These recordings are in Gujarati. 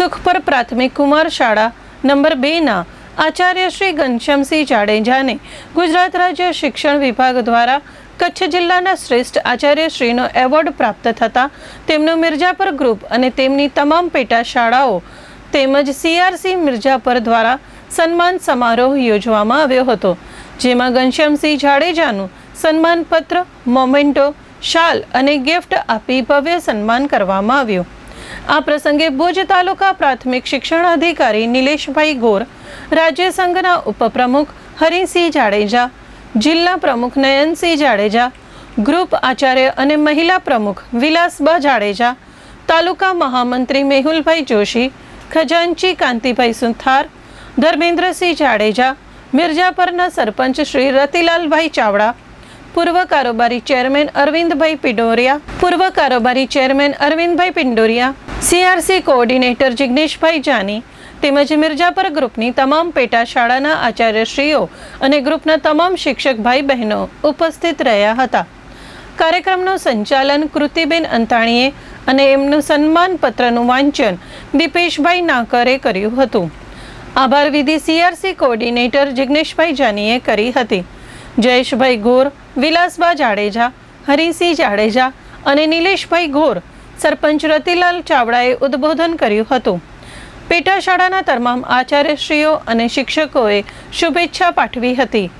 સુખપર પ્રાથમિક કુમાર શાળા નંબર બેના આચાર્ય શ્રી ઘનશ્યામસિંહ જાડેજાને ગુજરાત રાજ્ય શિક્ષણ વિભાગ દ્વારા કચ્છ જિલ્લાના શ્રેષ્ઠ આચાર્યશ્રીનો એવોર્ડ પ્રાપ્ત થતાં તેમનું મિર્જાપર ગ્રુપ અને તેમની તમામ પેટા શાળાઓ તેમજ સીઆરસી મિર્જાપર દ્વારા સન્માન સમારોહ યોજવામાં આવ્યો હતો, જેમાં ઘનશ્યામસિંહ જાડેજાનું સન્માનપત્ર, મોમેન્ટો, શાલ અને ગિફ્ટ આપી ભવ્ય સન્માન કરવામાં આવ્યું. આ પ્રસંગે ભુજ તાલુકા પ્રાથમિક શિક્ષણ અધિકારી નિલેશભાઈ ગોર, રાજ્ય સંઘના ઉપપ્રમુખ હરિસિંહ જાડેજા, જિલ્લા પ્રમુખ નયનસિંહ જાડેજા, ગ્રુપ આચાર્ય અને મહિલા પ્રમુખ વિલાસબા જાડેજા, તાલુકા મહામંત્રી મેહુલભાઈ જોશી, ખજાનચી કાંતિભાઈ સુથાર, ધર્મેન્દ્રસિંહ જાડેજા મિર્જાપરના સરપંચ શ્રી રતિલાલભાઈ ચાવડા પૂર્વ કારોબારી ચેરમેન અરવિંદભાઈ પિંડોરિયા, પૂર્વ કારોબારી chairman Arvindbhai Pindoria CRC coordinator Jigneshbhai Jani તેમજ મિર્જાપર ગ્રુપની તમામ પેટા શાળાના આચાર્યશ્રીઓ અને ગ્રુપના તમામ શિક્ષક ભાઈ બહેનો ઉપસ્થિત રહ્યા હતા. કાર્યક્રમનું સંચાલન કૃતિબેન અંતાણીએ અને એમનું સન્માન પત્રનું વાંચન દીપેશભાઈ નાકરે કર્યું હતું. આભાર વિધિ સીઆરસી કોઓર્ડિનેટર જિગ્નેશભાઈ જાનીએ કરી હતી. જયેશભાઈ ગોર વિલાસબા જાડેજા, હરિસિંહ જાડેજા અને નિલેશભાઈ ગોર સરપંચ રતિલાલ ચાવડાએ ઉદ્બોધન કર્યું હતું. પેટા શાળાના તમામ આચાર્યશ્રીઓ અને શિક્ષકોએ શુભેચ્છા પાઠવી હતી.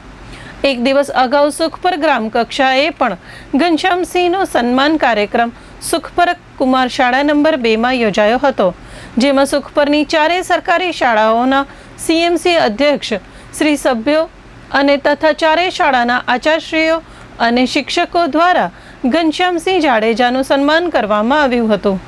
એક દિવસ અગાઉ સુખપર ગ્રામ કક્ષાએ પણ ઘનશ્યામસિંહનો સન્માન કાર્યક્રમ સુખપર કુમાર શાળા નંબર બેમાં યોજાયો હતો, જેમાં સુખપરની ચારેય સરકારી શાળાઓના સીએમસી અધ્યક્ષ, શ્રી સભ્યો અને તથા ચારેય શાળાના આચાર્યશ્રીઓ અને શિક્ષકો દ્વારા ઘનશ્યામસિંહ જાડેજાનું સન્માન કરવામાં આવ્યું હતું.